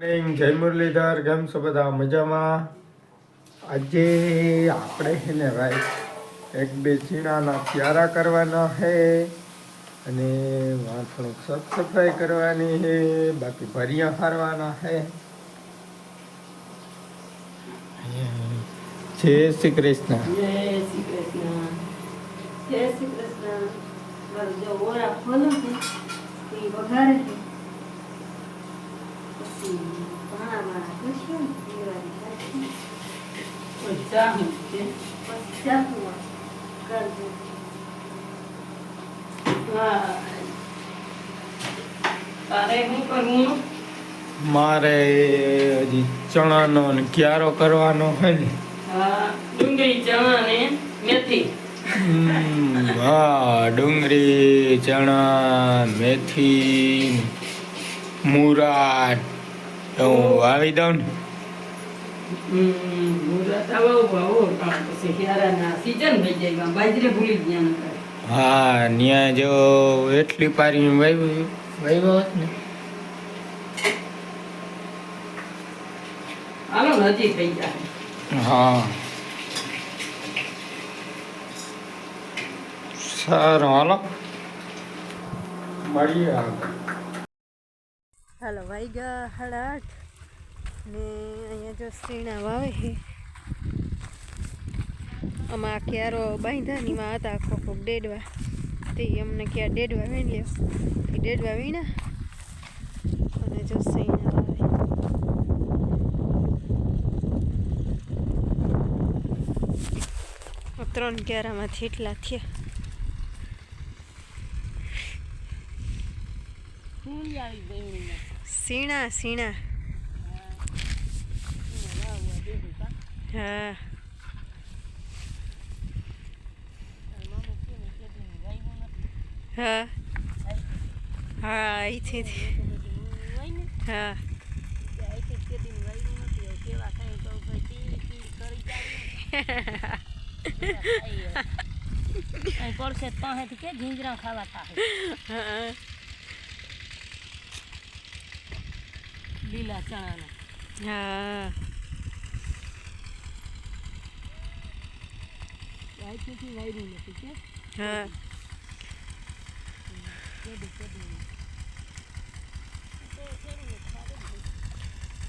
જય મુરલીધર, કેમ છો બધા? મજામાં? આજે આપણે છે ને ભાઈ, એક બે ચીણાના પ્યારા કરવાના છે અને વાં સાફ સફાઈ કરવાની છે બાકી ભરિયા હારવાના છે જય શ્રી કૃષ્ણ. જય શ્રી કૃષ્ણ. જય શ્રી કૃષ્ણ. મારું પછી ભાણા માણા પૂછ્યું દિવાળી પછી પછી ચાહું કરજો તારે શું કરવું મારે હજી ચણાનો ને ક્યારો કરવાનો હે ને. ડુંગળી ચણા ને મેથી હા, ડુંગળી, ચણા, મેથી મૂરા હું વાવી દઉં. હા ત્યાં જો એટલી પારી વાવ્યું વાવ્યો હોત ને. હાલો ને થઈ જાય હા. સારું હાલો. મળીએ આગળ હાલો વાઈગા સાડા આઠ ને અહીંયા જો સીણા વાવે છે. આમાં ક્યારો બાંધાનીમાં હતા આખો કોક ડેડવા. તે અમને ક્યાં ડેડવા વીણ લ્યો તે ડેડવા વીણા. અને જો સીણા વાવે. ત્રણ ક્યારામાંથી એટલા થયા. સીણા સીણા. હા. હા. હા અહીંથી હા. પડશે પાસેથી કે ઝીંજરા ખાવા થાય લીલા ચણાના હા વાઈટથી વાયરું નથી કે હા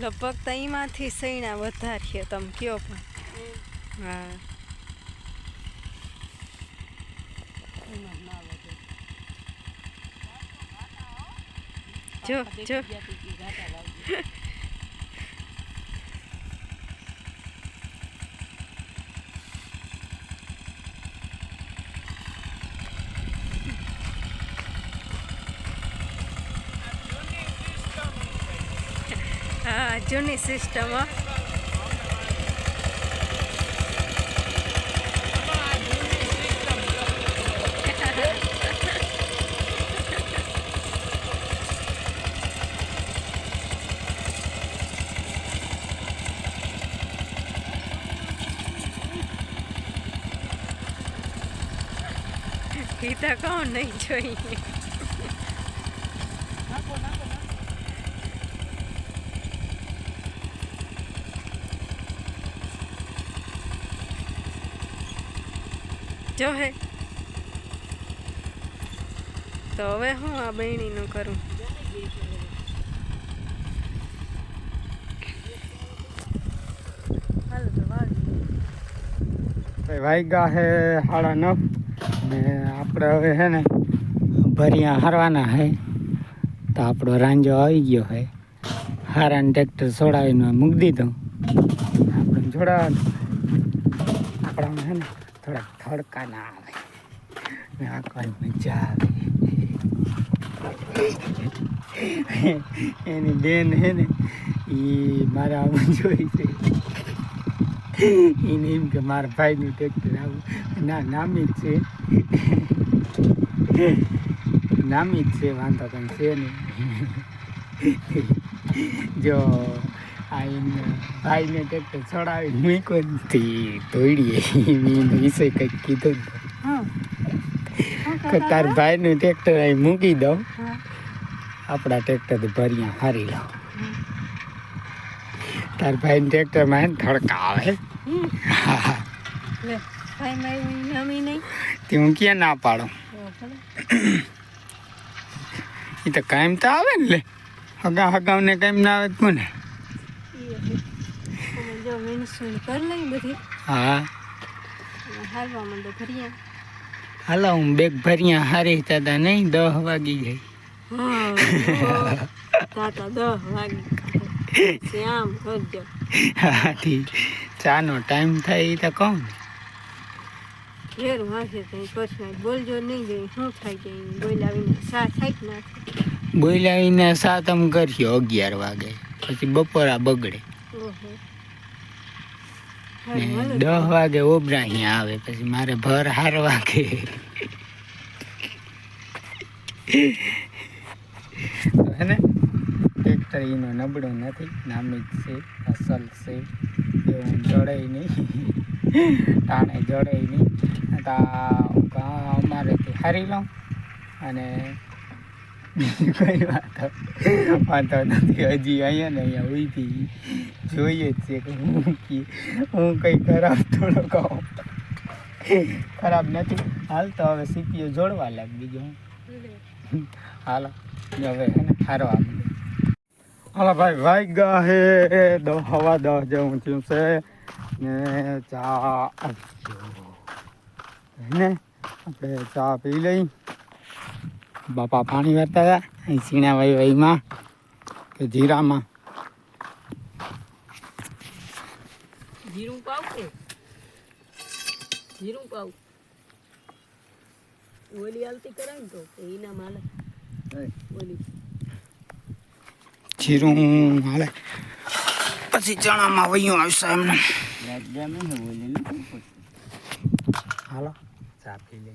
લગભગ તો એમાંથી સૈણા વધારીએ તમે કયો પણ હા એમાં ના વધે જો જો જાતી ઘાટા લાવજો હા જૂની સિસ્ટમ ગીતા કોણ નહીં જોઈએ. જો હે. તો હવે હું આ બહેણીનું કરું? હાલો તો હે સાડા નવ? ને આપણે હવે છે ને ભરિયા હારવાના હે. તો આપણો રાંજો આવી ગયો હે. હારાને ટ્રેક્ટર છોડાવીને મૂકી દીધો. આપણે જોડાવાનું. આપણામાં છે ને થોડાક થડકા ના આવે. ને આંકવાની મજા આવે. એની બેન છે ને એ મારા આવું જોઈ છે. એને એમ કે મારા ભાઈનું ટ્રેક્ટર આવું. ના, નામી જ છે. નામી જ છે વાંધો કંઈ છે નહીં. જો આ ભાઈને ટ્રેક્ટર ચડાવી મૂક્યો નથી તોડીએ એનો વિષય કંઈક કીધો જ તાર ભાઈનું ટ્રેક્ટર અહીં મૂકી દઉં. આપણા ટ્રેક્ટર ભર્યા હારી લો. તાર ભાઈ ટ્રેક્ટરમાં ધડકા આવે. હા તે હું ક્યાં ના પાડું? એ તો કાયમ તો આવે ને લે. હગા હગાવને કાયમ ના આવે મને. હા. હાલો હું બેગ ભર્યા હારી દાદા નહીં દહ વાગી ગઈ હા નો ટાઈમ થાય એ તો કહું ને. ઘેર વાંચે તો પછી બોલજો નહીં જાય શું થાય કે બોલાવીને સા થાય નાખે. બોલાવીને સાતમ કરશો અગિયાર વાગે. પછી બપોરા બગડે. દસ વાગે ઓબરા અહીંયા આવે પછી મારે ભર હાર વાગે. હે ને? ટ્રેક્ટર એનો નબળો નથી નામી જ છે અસલ છે. એવું જડે નહીં. ટાણે જડે નહીં. તા અમારેથી હારી લઉં અને બીજી કઈ વાત વાંધો નથી. હજી અહીંયા ને અહીંયા ઉઈથી જોઈએ જ છે કે હું હું કંઈ ખરાબ થોડો કહું. ખરાબ નથી. હાલ તો હવે સીપીઓ જોડવા લાગ બીજું. હાલો હવે હે ને હારવા માંડે હાલો ભાઈ ભાઈ ગયા હે. દસ હવા દસ જેવું થયું છે. ને ચા. ને આપણે ચા પી લઈ. બાપા પાણી વારતા હતા. અહીં સીણા વહીમાં કે જીરામાં. જીરું પાવ કે જીરું પાવ ઓલી આલતી કરાય ને તો એના માલે. ઓલી. જીરું હાલે પછી ચણામાં વયું આવશે એમને. હાલો. ચા પી લે.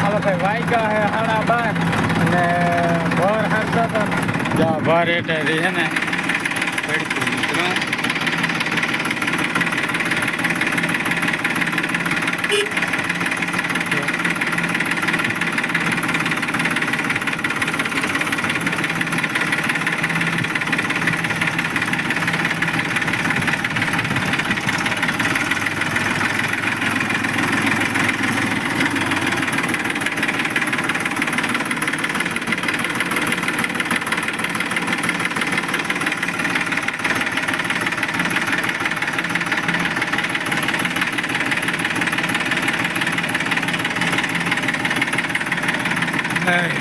હાલો ભાઈ વાઈ હે હાડા બાર અને ભર હારતા તો જા ભર એટલે રહી ને પડતું નીકળ્યું Hey.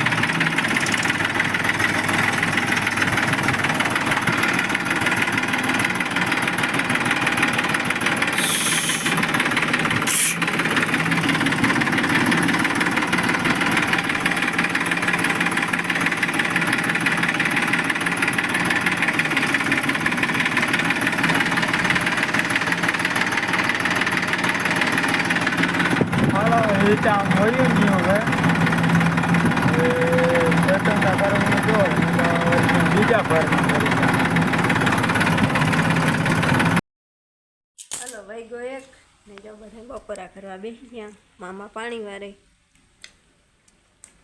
હાલો એ ચા મળ્યું નહીં હવે એ સેટંગા કરવાનું જો બીજા ભરમાં કરી હાલો ભાઈ ગયો એક. ને જો બધા બપોરા કરવા બેસી ગયા મામા પાણી વારે.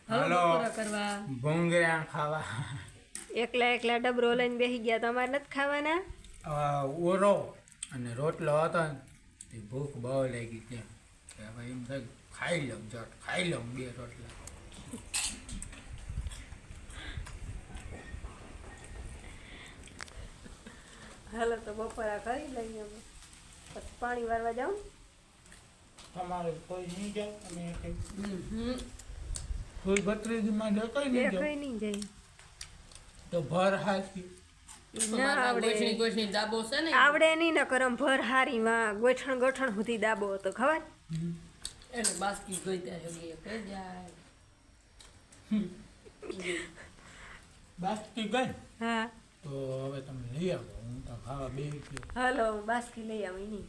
હાલો બપોરા કરવા. ભૂંગળા ખાવા. એકલા એકલા ડબરો લઈને બેસી ગયા. તમારે નથી ખાવાના? ઓરો અને રોટલો હતો ને તે ભૂખ બહુ લાગી ત્યાં કે એમ થાય ખાઈ લઉં જટ ખાઈ લઉં બે રોટલા. હાલો તો બપોરા કરી લઈએ અમે. પછી પાણી વારવા જાઉં તમારે કોઈ નહીં જાય અમે કોઈ ભત્રીજીમાં જાય કઈ નહીં જાય. કઈ નહીં જાય. તો ભર હાથી આવડે. ગોઠણી દાબો છે ને આવડે નહીં ને કરમ ભર હારીમાં ગોઠણ ગોઠણ સુધી દાબો હતો ખબર? એટલે બાસ્કી ગઈ ત્યાં કે જાય. બાસ્કી ગઈ? હા. તો હવે તમે લઈ આવો હું તો ખાવા બે ગયો. હાલો હું બાસ્કી લઈ આવો એની.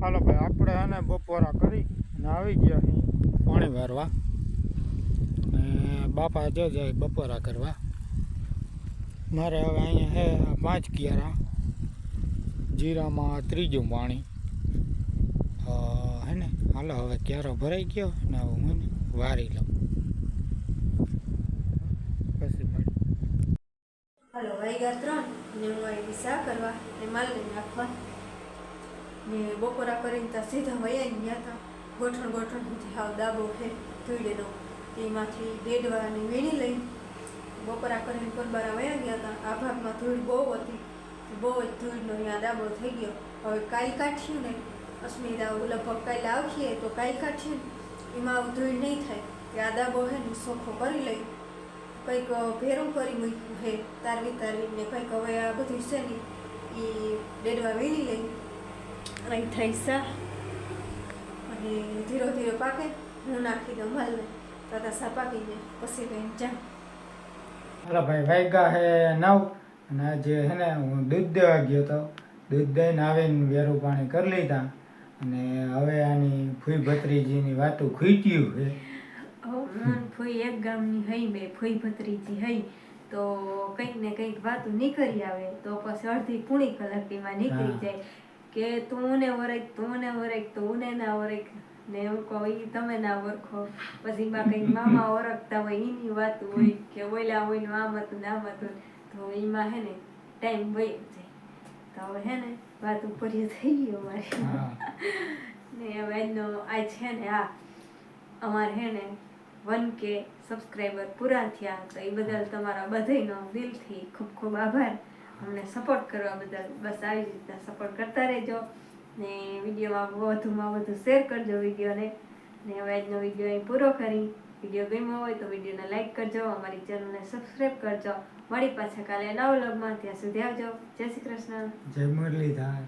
હાલો ભાઈ આપણે આને બપોરા કરી અને આવી ગયા અહીં પાણી વારવા. ને બાપા જો જાય બપોરા કરવા. મારે હવે અહીંયા હે પાંચ કિયારા જીરામાં ત્રીજું પાણી હે ને? હાલો હવે ક્યારો ભરાઈ ગયો ને હવે હું ને વારી લઉં પછી મળી હાલો વાગ્યા ત્રણ ને હું આવી સા કરવા ને માલને નાખવા ને બપોરા કરીને ત્યાં સીધા વયા ગયા હતા. ગોઠણ ગોઠણ સુધી હાવ દાબો છે ધોઈડેનો તેમાંથી ડેડવા અને વીણી લઈ બપોરા કરીને પરબારા વયા ગયા હતા. આ ભાગમાં ધૂળ બહુ હતી. બહુ જ ધૂળનો અહીંયા દાબો થઈ ગયો. હવે કાલ કાઢ્યું ને અશ્મિતા લગભગ કાલે આવશે તો કાલ કાઢ્યું ને. એમાં આવું ધૂળ નહીં થાય. કે આ દાબો છે ને સોખો કરી લઈ કંઈક ભેરું કરી મૂક્યું છે, તારવી તારવીને કંઈક હવે આ બધું છે ને એ ડેડવા વીણી લઈ. અહીં થઈ સા અને ધીરો ધીરો પાકે, હું નાખી દઉં મલને તથા સા પાકી જાય પછી લઈને જા હાલો ભાઈ વાગ્યા હે નવ, અને આજે હે ને હું દૂધ દેવા ગયો હતો દૂધ દઈને આવીને વેરું પાણી કરી લીધા. અને હવે આની ફૂઈ ભત્રીજીની વાતું ખૂટ્યું છે. હું ફોઈ એક ગામની હઈ બે ફોઈ ભત્રીજી હઈ. તો કંઈક ને કંઈક વાતું નીકળી આવે તો પછી અડધી પૂણી કલાક એમાં નીકળી જાય કે તું ને વરખ તું ને વરખ તું ને ના વરખ ને એવું કહો ઈ તમે ના ઓળખો. પછી એમાં કંઈક મામા ઓળખતા હોય એની વાત હોય કે ઓલા ઓયલું આમ હતું ને આમ હતું. તો એમાં હે ને ટાઈમ વહી જાય. તો હવે હે ને વાત ઉપર થઈ ગયો અમારી. ને હવે આજનો આ છે ને આ અમારે હે ને વન કે સબસ્ક્રાઈબર પૂરા થયા તો એ બદલ તમારા બધાનો દિલથી ખૂબ ખૂબ આભાર. અમને સપોર્ટ કરવા બદલ બસ આવી રીતના સપોર્ટ કરતા રહેજો. ને વિડીયોમાં વધુમાં વધુ શેર કરજો વિડીયોને. ને હવે આજનો વીડિયો અહીં પૂરો કરી. વીડિયો ગમ્યો હોય તો વિડીયોને લાઈક કરજો, અમારી ચેનલને સબસ્ક્રાઈબ કરજો. મળી પાછા કાલે નવ લગમાં ત્યાં સુધી આવજો. જય શ્રી કૃષ્ણ. જય મુરલીધર.